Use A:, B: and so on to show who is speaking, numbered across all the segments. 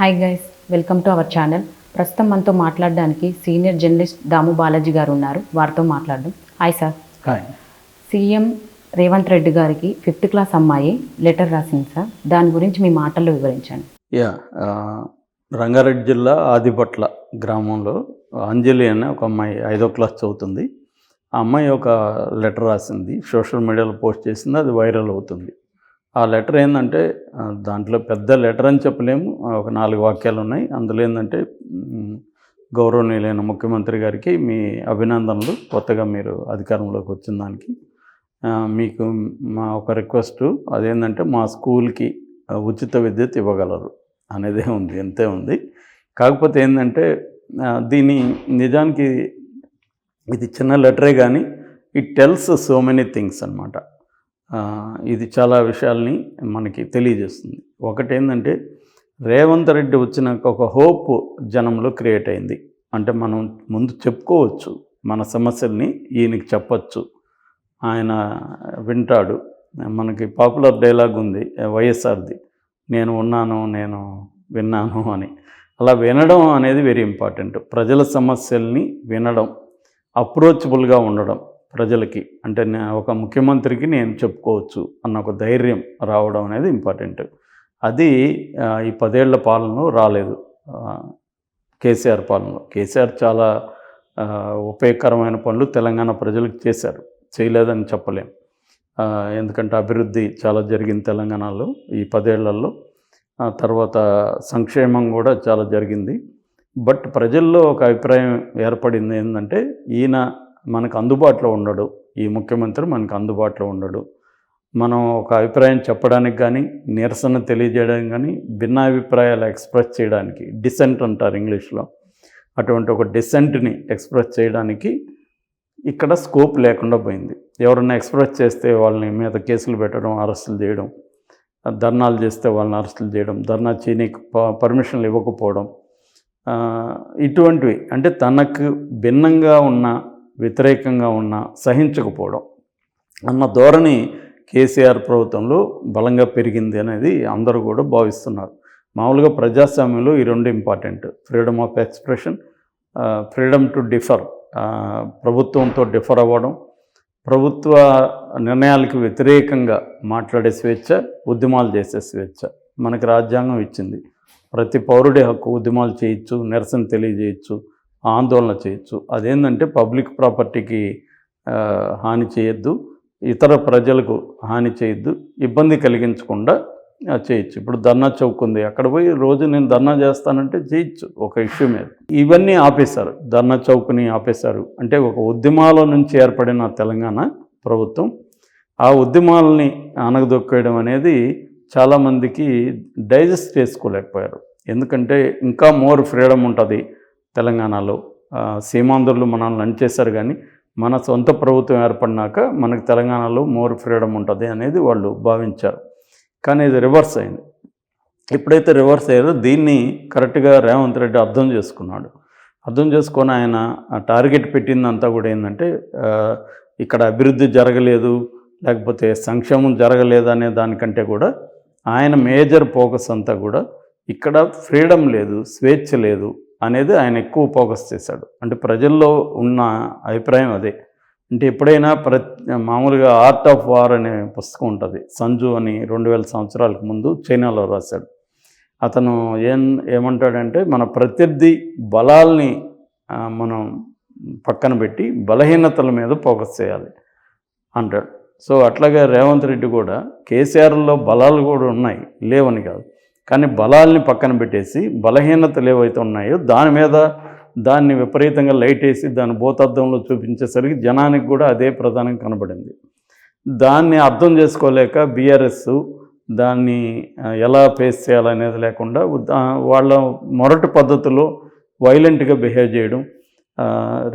A: Hi guys welcome to our channel ప్రస్తుతం మనతో మాట్లాడడానికి సీనియర్ జర్నలిస్ట్ దాము బాలాజీ గారు ఉన్నారు. వారితో మాట్లాడడం hi sir
B: hi
A: CM Revanth Reddy గారికి ఫిఫ్త్ క్లాస్ అమ్మాయి లెటర్ రాసింది సార్ దాని గురించి మీ మాటల్లో వివరించండి.
B: యా రంగారెడ్డి జిల్లా ఆదిపట్ల గ్రామంలో అంజలి అనే ఒక అమ్మాయి ఐదో క్లాస్ చదువుతుంది. ఆ అమ్మాయి ఒక లెటర్ రాసింది. సోషల్ మీడియాలో పోస్ట్ చేసింది. అది వైరల్ అవుతుంది. ఆ లెటర్ ఏంటంటే దాంట్లో పెద్ద లెటర్ అని చెప్పలేము. ఒక నాలుగు వాక్యాలు ఉన్నాయి. అందులో ఏంటంటే గౌరవనీయులైన ముఖ్యమంత్రి గారికి మీ అభినందనలు. కొత్తగా మీరు అధికారంలోకి వచ్చిన దానికి. మీకు మా ఒక రిక్వెస్ట్. అదేంటంటే మా స్కూల్కి ఉచిత విద్యుత్ ఇవ్వగలరు అనేదే ఉంది ఎంతే ఉంది. కాకపోతే ఏంటంటే దీని నిజానికి ఇది చిన్న లెటరే కానీ it tells so many things అనమాట ఇది చాలా విషయాల్ని మనకి తెలియజేస్తుంది. ఒకటి ఏంటంటే రేవంత్ రెడ్డి వచ్చినాక ఒక హోప్ జనంలో క్రియేట్ అయింది. అంటే మనం ముందు చెప్పుకోవచ్చు మన సమస్యల్ని ఈయనకి చెప్పచ్చు. ఆయన వింటాడు. మనకి పాపులర్ డైలాగ్ ఉంది వైఎస్ఆర్ది నేను ఉన్నాను నేను విన్నాను అని. అలా వినడం అనేది వెరీ ఇంపార్టెంట్. ప్రజల సమస్యల్ని వినడం అప్రోచబుల్గా ఉండడం. ప్రజలకి అంటే ఒక ముఖ్యమంత్రికి నేను చెప్పుకోవచ్చు అన్న ఒక ధైర్యం రావడం అనేది ఇంపార్టెంట్. అది ఈ పదేళ్ళ పాలనలో రాలేదు. కేసీఆర్ పాలనలో. కేసీఆర్ చాలా ఉపయోగకరమైన పనులు తెలంగాణ ప్రజలకు చేశారు. చేయలేదని చెప్పలేం. ఎందుకంటే అభివృద్ధి చాలా జరిగింది తెలంగాణలో ఈ పదేళ్ళలో. తర్వాత సంక్షేమం కూడా చాలా జరిగింది. బట్ ప్రజల్లో ఒక అభిప్రాయం ఏర్పడింది ఏంటంటే ఈయన మనకు అందుబాటులో ఉండడు. ఈ ముఖ్యమంత్రి మనకు అందుబాటులో ఉండడు. మనం ఒక అభిప్రాయం చెప్పడానికి కానీ నిరసన తెలియజేయడానికి కానీ భిన్నాభిప్రాయాలు ఎక్స్ప్రెస్ చేయడానికి డిసెంట్ అంటారు ఇంగ్లీష్లో. అటువంటి ఒక డిసెంట్ని ఎక్స్ప్రెస్ చేయడానికి ఇక్కడ స్కోప్ లేకుండా పోయింది. ఎవరన్నా ఎక్స్ప్రెస్ చేస్తే వాళ్ళని మీద కేసులు పెట్టడం అరెస్టులు చేయడం ధర్నాలు చేస్తే వాళ్ళని అరెస్టులు చేయడం ధర్నా చేయనీకి పర్మిషన్లు ఇవ్వకపోవడం ఇటువంటివి. అంటే తనకు భిన్నంగా ఉన్న వ్యతిరేకంగా ఉన్న సహించకపోవడం అన్న ధోరణి కేసీఆర్ ప్రభుత్వంలో బలంగా పెరిగింది అనేది అందరూ కూడా భావిస్తున్నారు. మామూలుగా ప్రజాస్వామ్యంలో ఈ రెండు important. Freedom of expression freedom to differ ప్రభుత్వంతో డిఫర్ అవ్వడం ప్రభుత్వ నిర్ణయాలకు వ్యతిరేకంగా మాట్లాడే స్వేచ్ఛ ఉద్యమాలు చేసే స్వేచ్ఛ మనకి రాజ్యాంగం ఇచ్చింది. ప్రతి పౌరుడి హక్కు ఉద్యమాలు చేయొచ్చు నిరసన తెలియజేయచ్చు ఆందోళన చేయొచ్చు. అదేంటంటే పబ్లిక్ ప్రాపర్టీకి హాని చేయొద్దు. ఇతర ప్రజలకు హాని చేయొద్దు. ఇబ్బంది కలిగించకుండా చేయొచ్చు. ఇప్పుడు ధర్నా చౌక్ ఉంది. అక్కడ పోయి రోజు నేను ధర్నా చేస్తానంటే చేయొచ్చు ఒక ఇష్యూ మీద. ఇవన్నీ ఆపేశారు. ధర్నా చౌక్ని ఆపేశారు. అంటే ఒక ఉద్యమాల నుంచి ఏర్పడిన తెలంగాణ ప్రభుత్వం. ఆ ఉద్యమాలని అనగదొక్కేయడం అనేది చాలామందికి డైజెస్ట్ చేసుకోలేకపోయారు. ఎందుకంటే ఇంకా మోర్ ఫ్రీడమ్ ఉంటుంది. తెలంగాణలో సీమాంధ్రులు మనల్ని అంచేశారు కానీ మన సొంత ప్రభుత్వం ఏర్పడినాక మనకు తెలంగాణలో మోర్ ఫ్రీడమ్ ఉంటుంది అనేది వాళ్ళు భావించారు. కానీ ఇది రివర్స్ అయింది. ఎప్పుడైతే రివర్స్ అయ్యారో దీన్ని కరెక్ట్గా రేవంత్ రెడ్డి అర్థం చేసుకున్నాడు. అర్థం చేసుకొని ఆయన టార్గెట్ పెట్టిందంతా కూడా ఏంటంటే ఇక్కడ అభివృద్ధి జరగలేదు లేకపోతే సంక్షేమం జరగలేదు అనే దానికంటే కూడా ఆయన మేజర్ ఫోకస్ అంతా కూడా ఇక్కడ ఫ్రీడమ్ లేదు స్వేచ్ఛ లేదు అనేది ఆయన ఎక్కువ ఫోకస్ చేశాడు. అంటే ప్రజల్లో ఉన్న అభిప్రాయం అదే. అంటే ఎప్పుడైనా ప్ర మామూలుగా ఆర్ట్ ఆఫ్ వార్ అనే పుస్తకం ఉంటుంది. సంజు అని రెండు వేల సంవత్సరాలకు ముందు చైనాలో రాశాడు. అతను ఏం ఏమంటాడంటే మన ప్రత్యర్థి బలాల్ని మనం పక్కన పెట్టి బలహీనతల మీద ఫోకస్ చేయాలి అంటాడు. సో అట్లాగే రేవంత్ రెడ్డి కూడా కేసీఆర్లో బలాలు కూడా ఉన్నాయి. లేవని కాదు. కానీ బలాల్ని పక్కన పెట్టేసి బలహీనతలు ఏవైతే ఉన్నాయో దాని మీద దాన్ని విపరీతంగా లైట్ వేసి దాని భూతార్థంలో చూపించేసరికి జనానికి కూడా అదే ప్రధానంగా కనబడింది. దాన్ని అర్థం చేసుకోలేక బీఆర్ఎస్ దాన్ని ఎలా ఫేస్ చేయాలనేది లేకుండా వాళ్ళ మొరటి పద్ధతిలో వైలెంట్గా బిహేవ్ చేయడం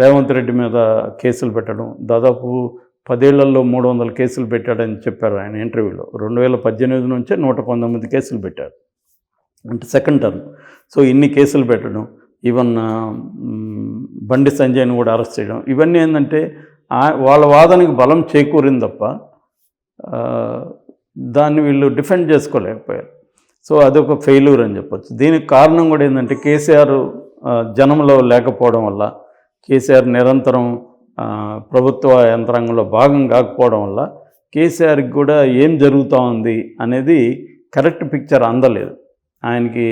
B: రేవంత్ రెడ్డి మీద కేసులు పెట్టడం దాదాపు పదేళ్ళలో మూడు వందల కేసులు పెట్టాడని చెప్పారు ఆయన ఇంటర్వ్యూలో. రెండు వేల పద్దెనిమిది నుంచే నూట పంతొమ్మిది కేసులు పెట్టారు. అంటే సెకండ్ టర్మ్ సో ఇన్ని కేసులు పెట్టడం ఈవెన్ బండి సంజయ్ని కూడా అరెస్ట్ చేయడం ఇవన్నీ ఏంటంటే వాళ్ళ వాదనకి బలం చేకూరింది తప్ప దాన్ని వీళ్ళు డిఫెండ్ చేసుకోలేకపోయారు. సో అదొక ఫెయిల్యూర్ అని చెప్పొచ్చు. దీనికి కారణం కూడా ఏంటంటే కేసీఆర్ జనంలో లేకపోవడం వల్ల కేసీఆర్ నిరంతరం ప్రభుత్వ యంత్రాంగంలో భాగం కాకపోవడం వల్ల కేసీఆర్కి కూడా ఏం జరుగుతూ ఉంది అనేది కరెక్ట్ పిక్చర్ అందలేదు. ఆయనకి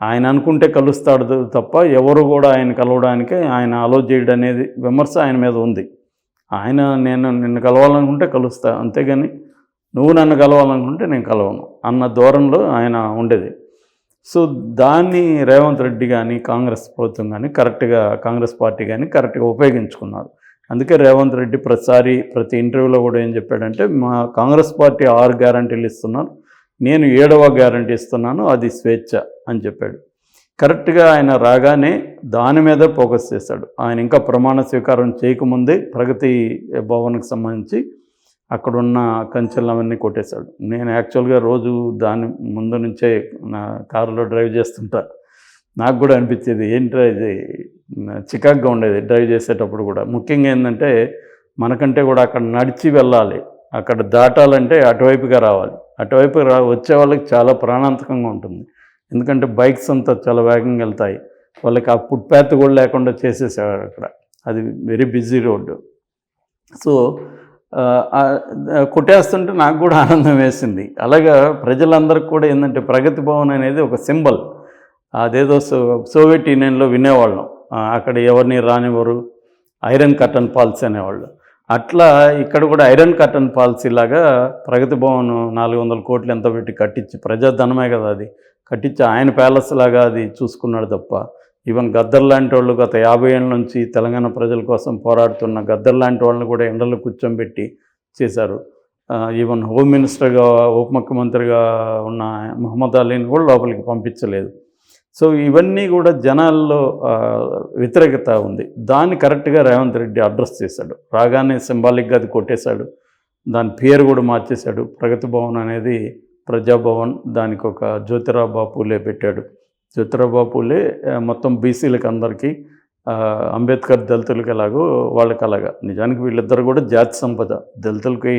B: ఆయన అనుకుంటే కలుస్తాడు తప్ప ఎవరు కూడా ఆయన కలవడానికి ఆయన అలో చేయడం అనేది విమర్శ ఆయన మీద ఉంది. ఆయన నేను నిన్ను కలవాలనుకుంటే కలుస్తా అంతేగాని నువ్వు నన్ను కలవాలనుకుంటే నేను కలవను అన్న ధోరణిలో ఆయన ఉండేది. సో దాన్ని రేవంత్ రెడ్డి కానీ కాంగ్రెస్ ప్రభుత్వం కానీ కరెక్ట్గా కాంగ్రెస్ పార్టీ కానీ కరెక్ట్గా ఉపయోగించుకున్నారు. అందుకే రేవంత్ రెడ్డి ప్రతిసారి ప్రతి ఇంటర్వ్యూలో కూడా ఏం చెప్పాడంటే మా కాంగ్రెస్ పార్టీ ఆరు గ్యారంటీలు ఇస్తున్నారు నేను ఏడవ గ్యారంటీ ఇస్తున్నాను అది స్వేచ్ఛ అని చెప్పాడు. కరెక్ట్గా ఆయన రాగానే దాని మీద ఫోకస్ చేశాడు. ఆయన ఇంకా ప్రమాణ స్వీకారం చేయకముందే ప్రగతి భవన్కి సంబంధించి అక్కడున్న కంచెలు అవన్నీ కొట్టేశాడు. నేను యాక్చువల్గా రోజు దాని ముందు నుంచే నా కారులో డ్రైవ్ చేస్తుంటా. నాకు కూడా అనిపించేది ఏంట్రా ఇది? చికాగ్గా ఉండేది డ్రైవ్ చేసేటప్పుడు కూడా. ముఖ్యంగా ఏంటంటే మనకంటే కూడా అక్కడ నడిచి వెళ్ళాలి. అక్కడ దాటాలంటే అటువైపుగా రావాలి. అటువైపు రా వచ్చే వాళ్ళకి చాలా ప్రాణాంతకంగా ఉంటుంది. ఎందుకంటే బైక్స్ అంతా చాలా వేగంగా వెళ్తాయి. వాళ్ళకి ఆ ఫుట్పాత్ కూడా లేకుండా చేసేసేవారు అక్కడ. అది వెరీ బిజీ రోడ్డు సో కొట్టేస్తుంటే నాకు కూడా ఆనందం వేసింది. అలాగా ప్రజలందరికీ కూడా ఏంటంటే ప్రగతి భవన్ అనేది ఒక సింబల్. అదేదో సో సోవియట్ యూనియన్లో వినేవాళ్ళం. అక్కడ ఎవరిని రానివ్వరు. ఐరన్ కర్టన్ పాలసీ అనేవాళ్ళు. అట్లా ఇక్కడ కూడా ఐరన్ కర్టన్ పాలసీ లాగా ప్రగతి భవన్ నాలుగు వందల కోట్లు ఎంతో పెట్టి కట్టించి ప్రజాధనమే కదా అది. కట్టించి ఆయన ప్యాలెస్ లాగా అది చూసుకున్నాడు తప్ప ఈవెన్ గద్దర్ లాంటి వాళ్ళు గత యాభై ఏళ్ళ నుంచి తెలంగాణ ప్రజల కోసం పోరాడుతున్న గద్దర్ లాంటి వాళ్ళని కూడా ఎండలో కూర్చోబెట్టి చేశారు. ఈవెన్ హోమ్ మినిస్టర్గా ఉప ముఖ్యమంత్రిగా ఉన్న మహమ్మద్ అలీని కూడా లోపలికి పంపించలేదు. సో ఇవన్నీ కూడా జనాల్లో వ్యతిరేకత ఉంది. దాన్ని కరెక్ట్గా రేవంత్ రెడ్డి అడ్రస్ చేశాడు. రాగానే సింబాలిక్గా అది కొట్టేశాడు. దాని పేరు కూడా మార్చేశాడు. ప్రగతి భవన్ అనేది ప్రజాభవన్ దానికి ఒక జ్యోతిరావు బాపులే పెట్టాడు. జ్యోతిరావు బాపులే మొత్తం బీసీలకు అందరికీ అంబేద్కర్ దళితులకి ఎలాగో వాళ్ళకి అలాగా. నిజానికి వీళ్ళిద్దరు కూడా జాతి సంపద. దళితులకి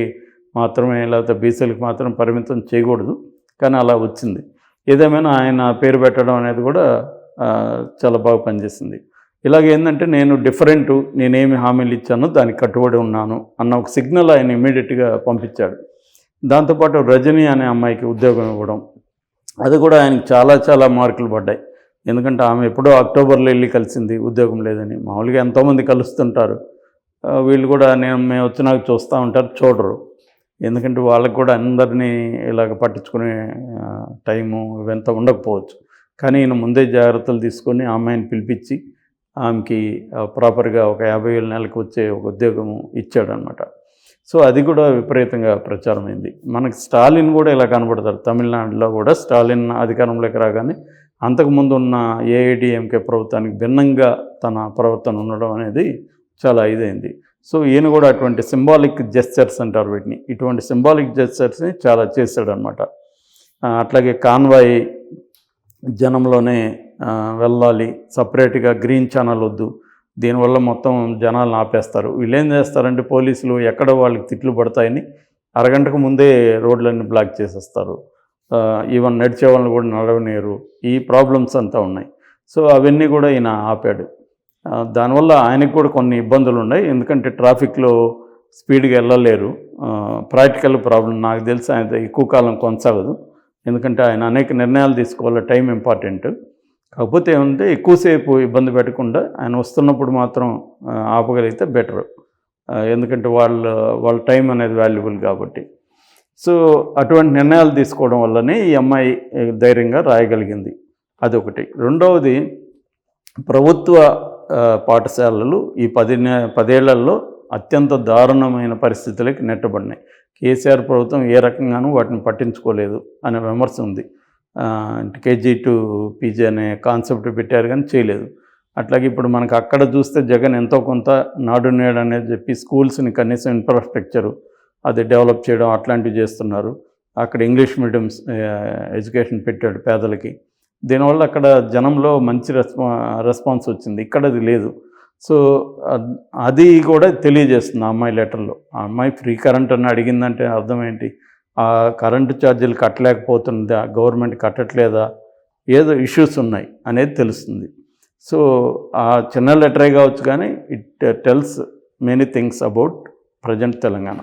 B: మాత్రమే లేకపోతే బీసీలకు మాత్రం పరిమితం చేయకూడదు. కానీ అలా వచ్చింది. ఏదేమైనా ఆయన పేరు పెట్టడం అనేది కూడా చాలా బాగా పనిచేసింది. ఇలాగ ఏంటంటే నేను డిఫరెంట్ నేనేమి హామీలు ఇచ్చానో దానికి కట్టుబడి ఉన్నాను అన్న ఒక సిగ్నల్ ఆయన ఇమీడియట్గా పంపించాడు. దాంతోపాటు రజనీ అనే అమ్మాయికి ఉద్యోగం ఇవ్వడం అది కూడా ఆయనకి చాలా చాలా మార్కులు పడ్డాయి. ఎందుకంటే ఆమె ఎప్పుడో అక్టోబర్లో వెళ్ళి కలిసింది ఉద్యోగం లేదని. మామూలుగా ఎంతోమంది కలుస్తుంటారు. వీళ్ళు కూడా నేను మేము వచ్చినాక చూస్తూ ఉంటారు చూడరు. ఎందుకంటే వాళ్ళకి కూడా అందరినీ ఇలాగ పట్టించుకునే టైము ఇవంతా ఉండకపోవచ్చు. కానీ ఈయన ముందే జాగ్రత్తలు తీసుకొని అమ్మాయిని పిలిపించి ఆమెకి ప్రాపర్గా ఒక యాభై వేల నెలకు వచ్చే ఒక ఉద్యోగం ఇచ్చాడనమాట. సో అది కూడా విపరీతంగా ప్రచారమైంది. మనకి స్టాలిన్ కూడా ఇలా కనబడతారు తమిళనాడులో కూడా స్టాలిన్ అధికారంలోకి రాగానే అంతకుముందు ఉన్న ఏఐడిఎంకే ప్రభుత్వానికి భిన్నంగా తన ప్రవర్తన ఉండడం అనేది చాలా ఇదైంది. సో ఈయన కూడా అటువంటి సింబాలిక్ జెస్చర్స్ అంటారు వీటిని. ఇటువంటి సింబాలిక్ జెస్చర్స్ని చాలా చేశాడనమాట అట్లాగే కాన్వాయ్ జనంలోనే వెళ్ళాలి సపరేట్గా గ్రీన్ ఛానల్ వద్దు దీనివల్ల మొత్తం జనాలను ఆపేస్తారు. వీళ్ళు ఏం చేస్తారంటే పోలీసులు ఎక్కడ వాళ్ళకి తిట్లు పడతాయని అరగంటకు ముందే రోడ్లన్నీ బ్లాక్ చేసేస్తారు. ఈవెన్ నడిచే వాళ్ళని కూడా నడవనేరు ఈ ప్రాబ్లమ్స్ అంతా ఉన్నాయి. సో అవన్నీ కూడా ఈయన ఆపాడు. దానివల్ల ఆయనకు కూడా కొన్ని ఇబ్బందులు ఉన్నాయి. ఎందుకంటే ట్రాఫిక్లో స్పీడ్గా వెళ్ళలేరు. ప్రాక్టికల్ ప్రాబ్లం నాకు తెలిసి ఆయన ఎక్కువ కాలం కొనసాగదు. ఎందుకంటే ఆయన అనేక నిర్ణయాలు తీసుకోవాలి టైం ఇంపార్టెంట్. కాకపోతే ఏమంటే ఎక్కువసేపు ఇబ్బంది పెట్టకుండా ఆయన వస్తున్నప్పుడు మాత్రం ఆపగలిగితే బెటర్. ఎందుకంటే వాళ్ళ వాళ్ళ టైం అనేది వాల్యుబుల్ కాబట్టి. సో అటువంటి నిర్ణయాలు తీసుకోవడం వల్లనే ఈ అమ్మాయి ధైర్యంగా రాయగలిగింది. అదొకటి. రెండవది ప్రభుత్వ పాఠశాలలు ఈ పది పదేళ్ళలో అత్యంత దారుణమైన పరిస్థితులకి నెట్టబడినాయి. కేసీఆర్ ప్రభుత్వం ఏ రకంగానూ వాటిని పట్టించుకోలేదు అనే విమర్శ ఉంది. కేజీ టు పీజీ అనే కాన్సెప్ట్ పెట్టారు కానీ చేయలేదు. అట్లాగే ఇప్పుడు మనకు అక్కడ చూస్తే జగన్ ఎంతో కొంత నాడు నేడు అనేది చెప్పి స్కూల్స్ని కనీసం ఇన్ఫ్రాస్ట్రక్చరు అది డెవలప్ చేయడం అట్లాంటివి చేస్తున్నారు. అక్కడ ఇంగ్లీష్ మీడియం ఎడ్యుకేషన్ పెట్టాడు పేదలకి. దీనివల్ల అక్కడ జనంలో మంచి రెస్పా రెస్పాన్స్ వచ్చింది. ఇక్కడ అది లేదు. సో అది కూడా తెలియజేస్తుంది ఆ అమ్మాయి లెటర్లో. ఆ అమ్మాయి ఫ్రీ కరెంట్ అని అడిగిందంటే అర్థం ఏంటి? ఆ కరెంటు ఛార్జీలు కట్టలేకపోతుందా గవర్నమెంట్ కట్టట్లేదా? ఏదో ఇష్యూస్ ఉన్నాయి అనేది తెలుస్తుంది. సో ఆ చిన్న లెటరే కావచ్చు కానీ it tells many things about present Telangana.